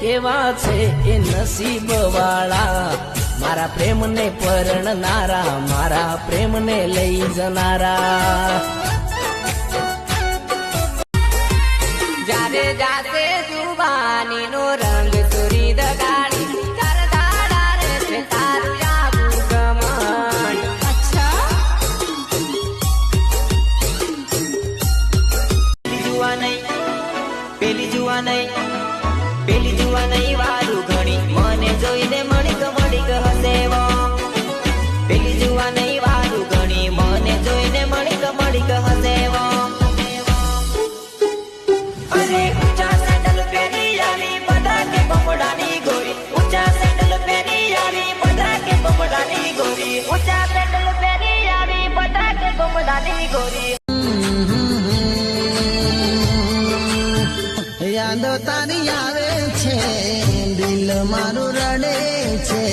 કેવા છે એ નસીબ વાળા? મારા પ્રેમને પરણનારા, મારા પ્રેમને લઈ જનારા. જાતે જાતે જુબાની નો યાદો તારી આવે છે દિલ મારું રડે છે.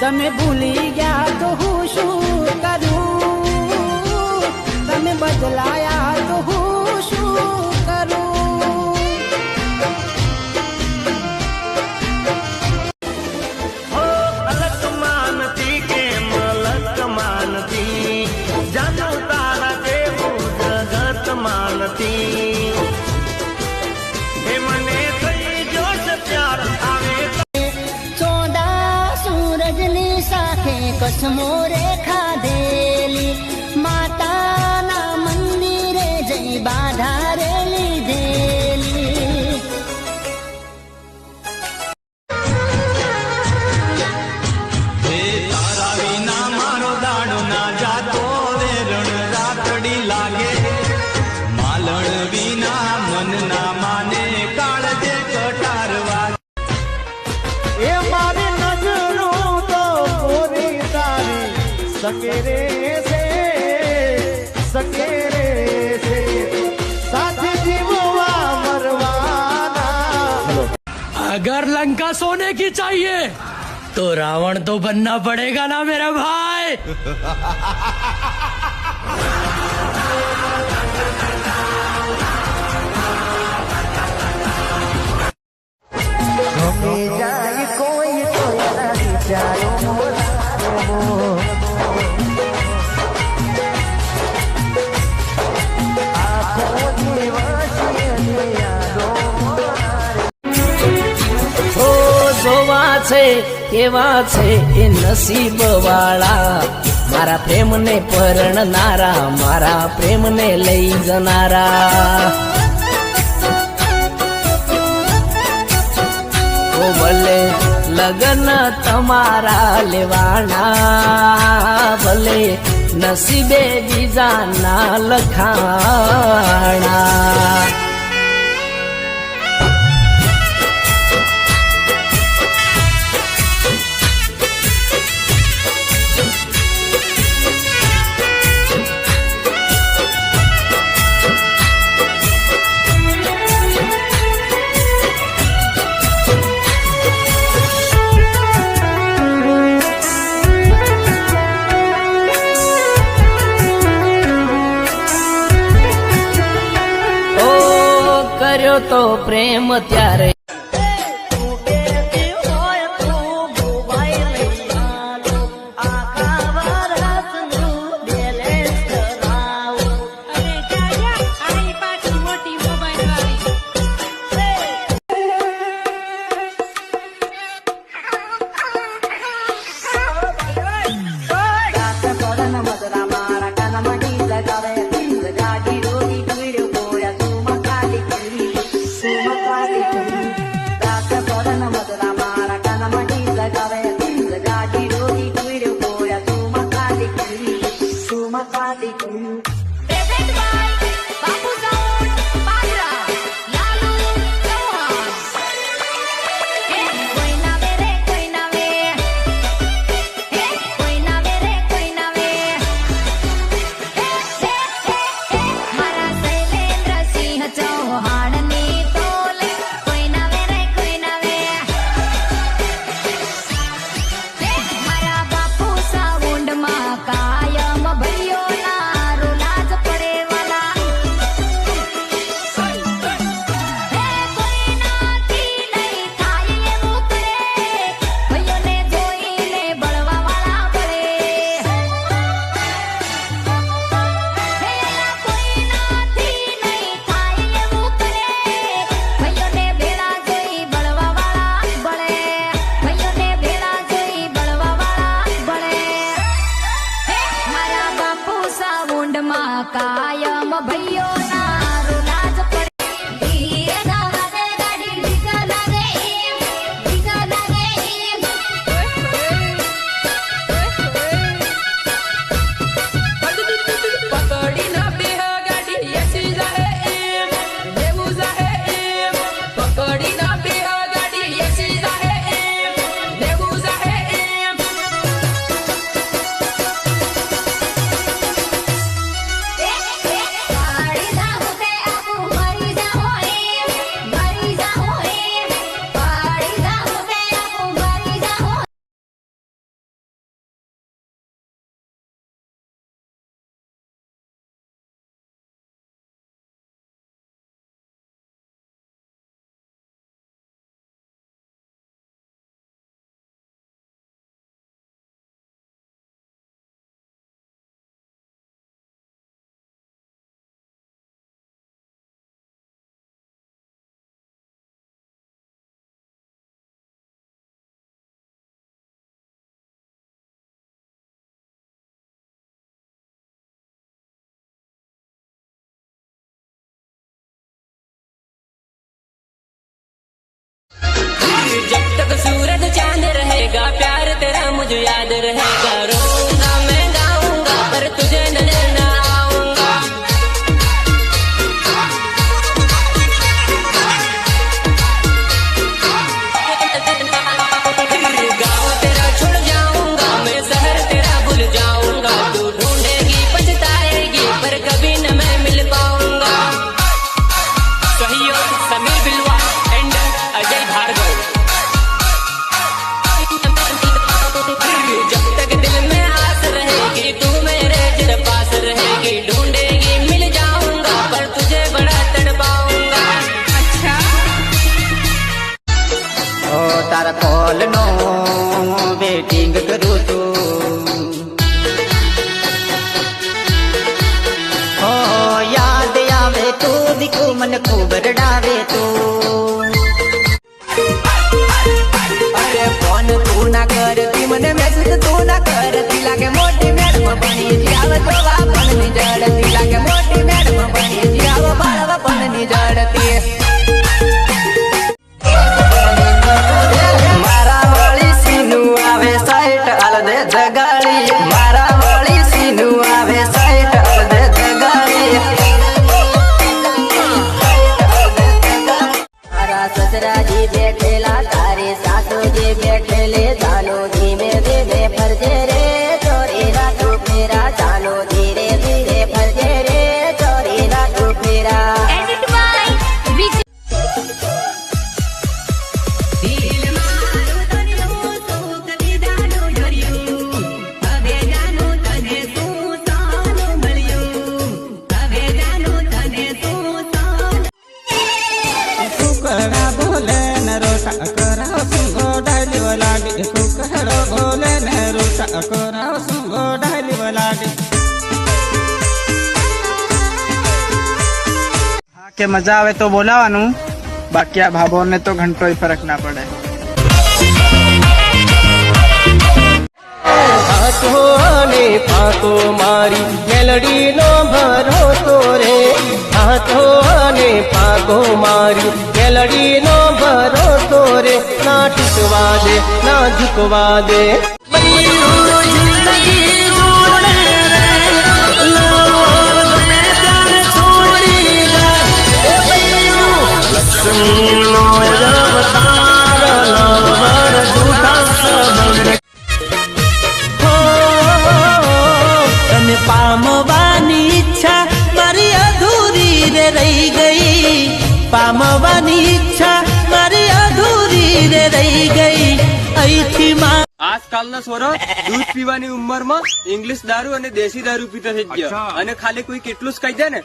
તમે ભૂલી ગયા તો હું શું એ મને થઈ જોશ પ્યાર સૂરજની સાથે કસમો રેખા ખાધેલી सकेरे से सकेरे से साथ मरवाना। अगर लंका सोने की चाहिए तो रावण तो बनना पड़ेगा ना मेरा भाई। છે, કેવા છે એ નસીબ વાળા. મારા પ્રેમને પરણનારા, મારા પ્રેમને લઈ જનારા. ઓ ભલે લગન તમારા લેવાના, ભલે નસીબે બીજાના લખાણા. તો પ્રેમ ત્યારે my body to you. सूरज चांद रहेगा प्यार तेरा मुझे याद તારા કોલ નો વેટિંગ કરું છું. હો, યાદ આવે તું દીકુ મને ખૂબ રડાવે તું. અરે ના કરતી, મને મેસેજ તું ના કરતી. લાગે મોટી મેડમ બની જાવ. તો કે મજા આવે તો બોલાવાનું. બાકી આ ભાભોને તો ઘંટોય ફરક ના પડે. અને પાકો મારી મેલડી નો ભરોસો રે. હાથો અને પાકો મારી ના ઝુકવા દે પામવાની ઈચ્છા મારી અધૂરી રે રહી ગઈ. પામવાની ઈચ્છા મારી અધૂરી રે રહી ગઈ. આજકાલના છોરો દૂધ પીવાની ઉંમરમાં ઇંગ્લિશ દારૂ અને દેશી દારૂ પીતો થઈ ગયો. અને ખાલી કોઈ કેટલું જ કહી દે ને?